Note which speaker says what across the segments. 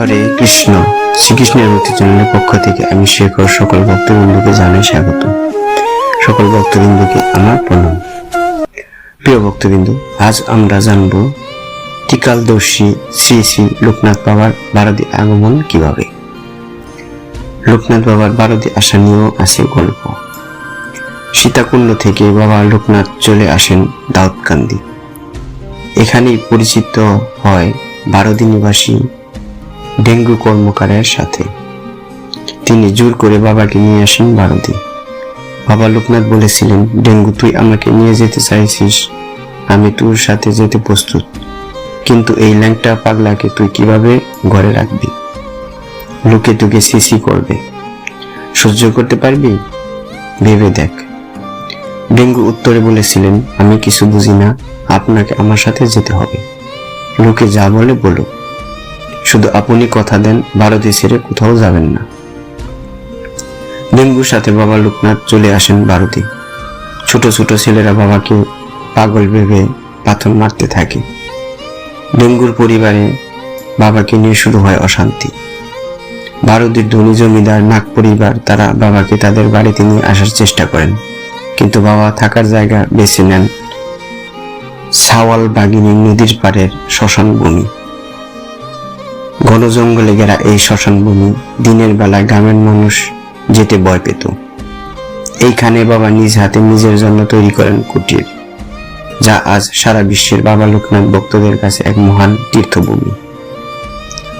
Speaker 1: হরে কৃষ্ণ। শ্রীকৃষ্ণের ভক্তি চ্যানেলের পক্ষ থেকে আমি শেখর সকল ভক্তবৃন্দুকে জানাই স্বাগত। সকল ভক্তবৃন্দুকে আমার প্রণাম। প্রিয় ভক্তবিন্দু, আজ আমরা জানব টিকালদর্শী শ্রী শ্রী লোকনাথ বাবার বারদি আগমন কীভাবে? লোকনাথ বাবার বারদি আসা নিয়েও আছে গল্প। সীতাকুণ্ড থেকে বাবা লোকনাথ চলে আসেন দাউদকান্দি। এখানেই পরিচিত হয় বারদি নিবাসী ডেঙ্গু কর্মকারের সাথে। তিনি জোর করে বাবাকে নিয়ে আসেন ভারতে। বাবা লোকনাথ বলেছিলেন, ডেঙ্গু, তুই আমাকে নিয়ে যেতে চাইছিস, আমি তোর সাথে যেতে প্রস্তুত। কিন্তু এই ল্যাংটা পাগলাকে তুই কীভাবে ঘরে রাখবি? লোকে তোকে সিসি করবে। সহ্য করতে পারবি? ভেবে দেখ। ডেঙ্গু উত্তরে বলেছিলেন, আমি কিছু বুঝি না, আপনাকে আমার সাথে যেতে হবে। লোকে যা বলে বলো শুধু আপনি কথা দেন, ভারতে ছেড়ে কোথাও যাবেন না। ডেঙ্গুর সাথে বাবা লোকনাথ চলে আসেন ভারতে। ছোট ছোট ছেলেরা বাবাকে পাগল ভেবে পাথর মারতে থাকে। ডেঙ্গুর পরিবারে বাবাকে নিয়ে শুরু হয় অশান্তি। ভারতের ধনী জমিদার নাগ পরিবার, তারা বাবাকে তাদের বাড়িতে নিয়ে আসার চেষ্টা করেন। কিন্তু বাবা থাকার জায়গা বেছে নেন সাওয়াল বাগিনী নদীর পাড়ের শ্মশান ভূমি ঘন জঙ্গলে ঘেরা এই শ্মশান ভূমি দিনের বেলা গ্রামের মানুষ যেতে ভয় পেত। এইখানে বাবা নিজ হাতে নিজের জন্য তৈরি করেন কুটির, যা আজ সারা বিশ্বের বাবা লোকনাথ ভক্তদের কাছে এক মহান তীর্থভূমি।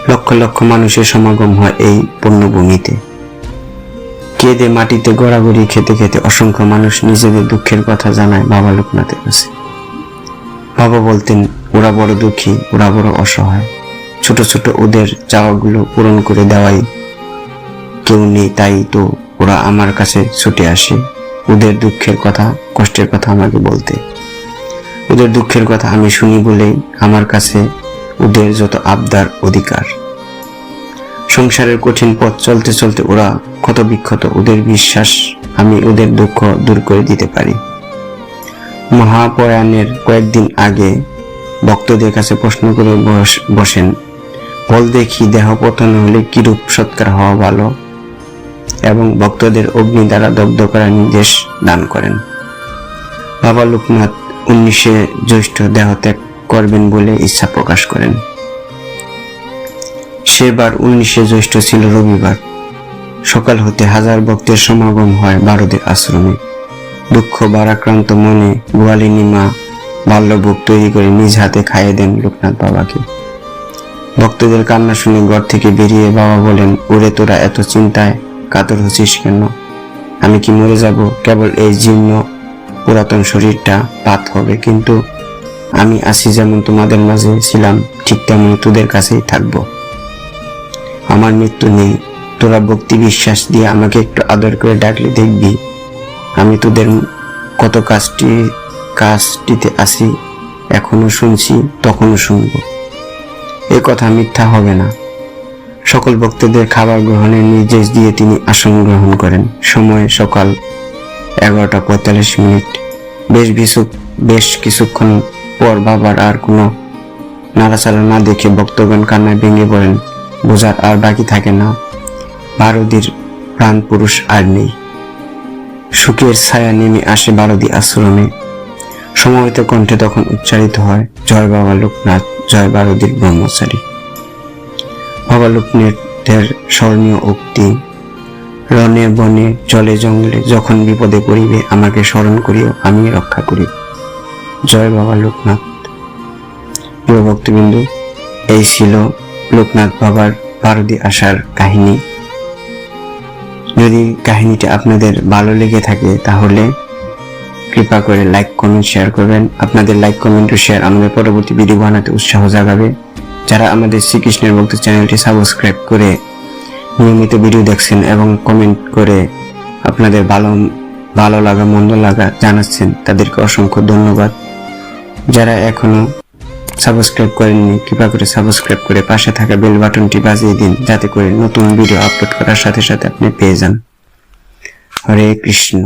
Speaker 1: লক্ষ লক্ষ মানুষের সমাগম হয় এই পুণ্যভূমিতে কেঁদে মাটিতে গড়াগড়ি খেতে খেতে অসংখ্য মানুষ নিজেদের দুঃখের কথা জানায় বাবা লোকনাথের কাছে। বাবা বলতেন, ওরা বড় দুঃখী, ওরা বড় অসহায়। ছোট ছোট ওদের চাওয়াগুলো পূরণ করে দেওয়াই। কেউ নেই তাই তো ওরা আমার কাছে ছুটে আসে। ওদের দুঃখের কথা, কষ্টের কথা আমাকে বলতে। ওদের দুঃখের কথা আমি শুনি বলেই আমার কাছে ওদের যত আবদার অধিকার। সংসারের কঠিন পথ চলতে চলতে ওরা ক্ষত বিক্ষত, ওদের বিশ্বাস আমি ওদের দুঃখ দূর করে দিতে পারি। মহাপয়ানের কয়েকদিন আগে ভক্তদের কাছে প্রশ্ন করে বস- বসেন বল দেখি দেহ পতন হলে কিরূপ সৎকার হওয়া ভালো? এবং ভক্তদের অগ্নি দ্বারা দগ্ধ করার নির্দেশ দান করেন। বাবা লোকনাথ উনিশে জ্যৈষ্ঠ দেহ ত্যাগ করবেন বলে ইচ্ছা প্রকাশ করেন। সেবার উনিশে জ্যৈষ্ঠ ছিল রবিবার। সকাল হতে হাজার ভক্তের সমাগম হয় বারোদের আশ্রমে। দুঃখ বারাক্রান্ত মনে গোয়ালিনী মা বাল্যভোগ তৈরি করে নিজ হাতে খাইয়ে দেন লোকনাথ বাবাকে। ভক্তদের কান্না শুনে ঘর থেকে বেরিয়ে বাবা বলেন, ওরে তোরা এত চিন্তায় কাতর হচ্ছিস কেন? আমি কি মরে যাব? কেবল এই জীর্ণ পুরাতন শরীরটা পাত হবে। কিন্তু আমি আসি যেমন তোমাদের মাঝে ছিলাম, ঠিক তেমনি তোদের কাছেই থাকব। আমার মৃত্যু নেই। তোরা ভক্তি বিশ্বাস দিয়ে আমাকে একটু আদর করে ডাকলে দেখবি, আমি তোদের কত কাজটি, কাজটিতে আসি এখনও শুনছি তখনও শুনব। এ কথা মিথ্যা হবে না। সকল ভক্তদের খাবার গ্রহণের নির্দেশ দিয়ে তিনি আসন গ্রহণ করেন। সময় সকাল এগারোটা পঁয়তাল্লিশ মিনিট। বেশ কিছু বেশ কিছুক্ষণ পর বাবার আর কোনো নাড়াচাড়া না দেখে ভক্তগণ কান্নায় ভেঙে পড়েন। বোঝার আর বাকি থাকে না। ভারতীর প্রাণ পুরুষ আর নেই। সুখের ছায়া নেমে আসে বারদি আশ্রমে। সমবেত কণ্ঠে তখন উচ্চারিত হয় জয় বাবা লোকনাথ, জয় বারদির ব্রহ্মচারী। বাবা লোকনাথের স্মরণীয় উক্তি রনে বনে জলে জঙ্গলে যখন বিপদে পড়িবে, আমাকে স্মরণ করিও, আমি রক্ষা করি জয় বাবা লোকনাথ। প্রিয় ভক্তবিন্দু, এই ছিল লোকনাথ বাবার পারদি আসার কাহিনী। যদি কাহিনীটা আপনাদের ভালো লেগে থাকে, তাহলে কৃপা করে লাইক কমেন্ট শেয়ার করবেন। আপনাদের লাইক কমেন্ট ও শেয়ার আমাদের পরবর্তী ভিডিও বানাতে উৎসাহ জাগাবে। যারা আমাদের শ্রীকৃষ্ণের ভক্ত চ্যানেলটি সাবস্ক্রাইব করে নিয়মিত ভিডিও দেখছেন এবং কমেন্ট করে আপনাদের ভালো ভালো লাগা, মন্দ লাগা জানাচ্ছেন, তাদেরকে অসংখ্য ধন্যবাদ। যারা এখনও সাবস্ক্রাইব করেননি, কৃপা করে সাবস্ক্রাইব করে পাশে থাকা বেল বাটনটি বাজিয়ে দিন, যাতে করে নতুন ভিডিও আপলোড করার সাথে সাথে আপনি পেয়ে যান। হরে কৃষ্ণ।